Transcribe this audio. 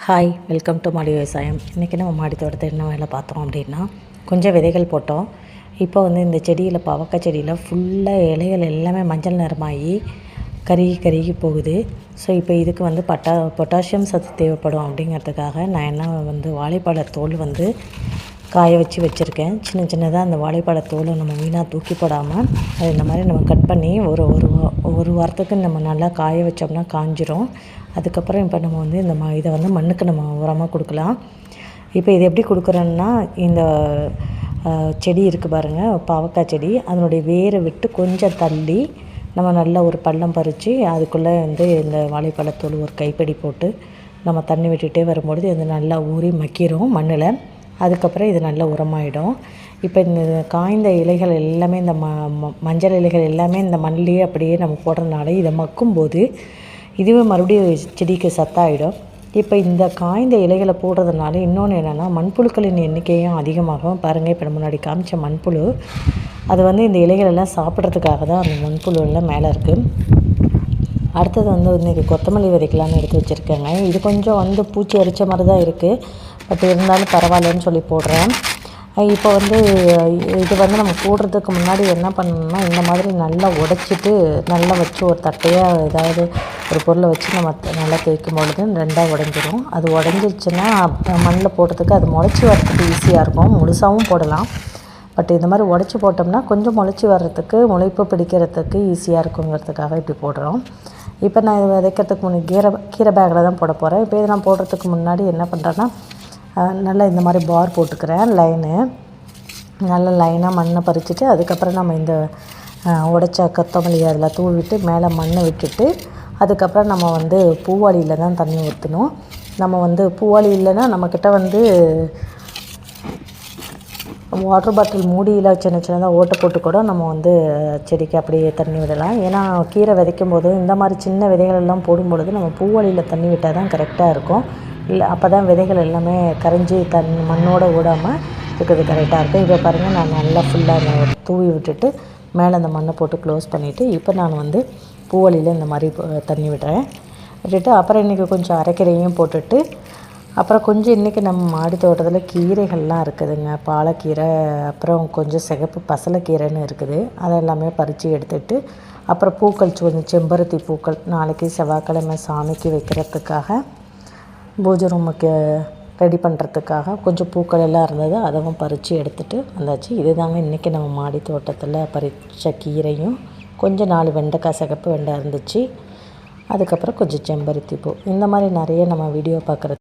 Hi welcome to மாடி விவசாயம் இன்றைக்கி நம்ம மாடி தோட்டத்தை என்ன வேலை பார்த்தோம் அப்படின்னா கொஞ்சம் விதைகள் போட்டோம். இப்போ வந்து இந்த செடியில் பவக்க செடியில் ஃபுல்லாக இலைகள் எல்லாமே மஞ்சள் நிறமாகி கருகி கருகி போகுது. ஸோ இப்போ இதுக்கு வந்து பட்டா பொட்டாசியம் சத்து தேவைப்படும் அப்படிங்கிறதுக்காக நான் என்ன வந்து வாழைப்பழ தோல் வந்து காய வச்சு வச்சுருக்கேன். சின்ன சின்னதாக அந்த வாழைப்பழ தோலை நம்ம வீணாக தூக்கி போடாமல் அது இந்த மாதிரி நம்ம கட் பண்ணி ஒரு ஒரு ஒரு வாரத்துக்கு நம்ம நல்லா காய வச்சோம்னா காஞ்சிரும். அதுக்கப்புறம் இப்போ நம்ம வந்து இந்த ம இதை வந்து மண்ணுக்கு நம்ம உரமாக கொடுக்கலாம். இப்போ இது எப்படி கொடுக்குறோன்னா இந்த செடி இருக்குது பாருங்கள் பாவக்காய் செடி. அதனுடைய வேரை விட்டு கொஞ்சம் தள்ளி நம்ம நல்லா ஒரு பள்ளம் பறித்து அதுக்குள்ளே வந்து இந்த வாழைப்பழத்தோல் ஒரு கைப்பிடி போட்டு நம்ம தண்ணி விட்டுட்டே வரும்பொழுது இது நல்லா ஊறி மக்கிரும் மண்ணில். அதுக்கப்புறம் இது நல்ல உரமாயிடும். இப்போ இந்த காய்ந்த இலைகள் எல்லாமே இந்த ம ம- மஞ்சள் இலைகள் எல்லாமே இந்த மண்ணிலேயே அப்படியே நம்ம போடுறதுனால இதை மக்கும்போது இதுவே மறுபடியும் செடிக்கு சத்தாயிடும். இப்போ இந்த காய்ந்த இலைகளை போடுறதுனால இன்னொன்று என்னென்னா மண்புழுக்களின் எண்ணிக்கையும் அதிகமாகும். பாருங்கள் இப்போ முன்னாடி காமிச்ச மண்புழு. அது வந்து இந்த இலைகளெல்லாம் சாப்பிட்றதுக்காக தான் அந்த மண்புழு எல்லாம் மேலே இருக்குது அடுத்தது வந்து இன்றைக்கி கொத்தமல்லி விதைக்கலான்னு எடுத்து வச்சுருக்கேங்க. இது கொஞ்சம் வந்து பூச்சி அரிச்ச மாதிரி தான் இருக்குது பட் இருந்தாலும் பரவாயில்லன்னு சொல்லி போடுறேன். இப்போ வந்து இது வந்து நம்ம போடுறதுக்கு முன்னாடி என்ன பண்ணணும்னா இந்த மாதிரி நல்லா உடைச்சிட்டு நல்லா வச்சு ஒரு தட்டையாக ஏதாவது ஒரு பொருளை வச்சு நம்ம நல்லா தேய்க்கும் பொழுது ரெண்டாக உடஞ்சிரும். அது உடஞ்சிருச்சுன்னா மண்ணில் போடுறதுக்கு அது முளைச்சி வரதுக்கு ஈஸியாக இருக்கும். முழுசாகவும் போடலாம். பட் இந்த மாதிரி உடச்சி போட்டோம்னா கொஞ்சம் முளைச்சி வர்றதுக்கு முளைப்பு பிடிக்கிறதுக்கு ஈஸியாக இருக்குங்கிறதுக்காக இப்படி போடுறோம். இப்போ நான் இது விதைக்கிறதுக்கு முன்னாடி கீரை கீரை பேக்கில் தான் போட போகிறேன் இப்போ இதை நான் போடுறதுக்கு முன்னாடி என்ன பண்ணுறேன்னா நல்லா இந்த மாதிரி பார் போட்டுக்கிறேன் லைனு நல்லா லைனாக மண்ணை பறிச்சுட்டு அதுக்கப்புறம் நம்ம இந்த உடைச்ச கொத்தமல்லி அதில் தூள் விட்டு மேலே மண்ணை விட்டுட்டு அதுக்கப்புறம் நம்ம வந்து பூவாளியில் தான் தண்ணி ஊற்றணும் நம்ம வந்து பூவாளி இல்லைன்னா நம்மக்கிட்ட வந்து வாட்டர் பாட்டில் மூடியில் சின்ன சின்னதாக ஓட்டை போட்டு கூட நம்ம வந்து செடிக்கு அப்படியே தண்ணி விடலாம். ஏன்னா கீரை விதைக்கும் போது இந்த மாதிரி சின்ன விதைகள் எல்லாம் போடும் பொழுது நம்ம பூவழியில் தண்ணி விட்டால் தான் கரெக்டாக இருக்கும். இல்லை அப்போ தான் விதைகள் எல்லாமே கரைஞ்சி தன் மண்ணோடு விடாமல் இருக்கிறது கரெக்டாக இருக்கும். இப்போ பாருங்கள் நான் நல்லா ஃபுல்லாக தூவி விட்டுட்டு மேலே அந்த மண்ணை போட்டு க்ளோஸ் பண்ணிவிட்டு இப்போ நான் வந்து பூவழியில் இந்த மாதிரி தண்ணி விடுறேன். விட்டுட்டு அப்புறம் இன்றைக்கி கொஞ்சம் அரைக்கீரையும் போட்டுட்டு அப்புறம் கொஞ்சம் இன்றைக்கி நம்ம மாடி தோட்டத்தில் கீரைகள்லாம் இருக்குதுங்க. பாலக்கீரை அப்புறம் கொஞ்சம் சிகப்பு பசலைக்கீரைன்னு இருக்குது. அதை எல்லாமே பறித்து எடுத்துட்டு அப்புறம் பூக்கள் கொஞ்சம் செம்பருத்தி பூக்கள் நாளைக்கு செவ்வாய்க்கிழமை சாமிக்கு வைக்கிறதுக்காக பூஜை ரூமுக்கு ரெடி பண்ணுறதுக்காக கொஞ்சம் பூக்கள் எல்லாம் இருந்தது. அதவும் பறித்து எடுத்துகிட்டு வந்தாச்சு. இதுதாங்க இன்றைக்கி நம்ம மாடி தோட்டத்தில் பறித்த கீரையும். கொஞ்சம் நாலு வெண்டைக்காய் சிகப்பு வெண்டை இருந்துச்சு. அதுக்கப்புறம் கொஞ்சம் செம்பருத்தி பூ. இந்த மாதிரி நிறைய நம்ம வீடியோ பார்க்குறது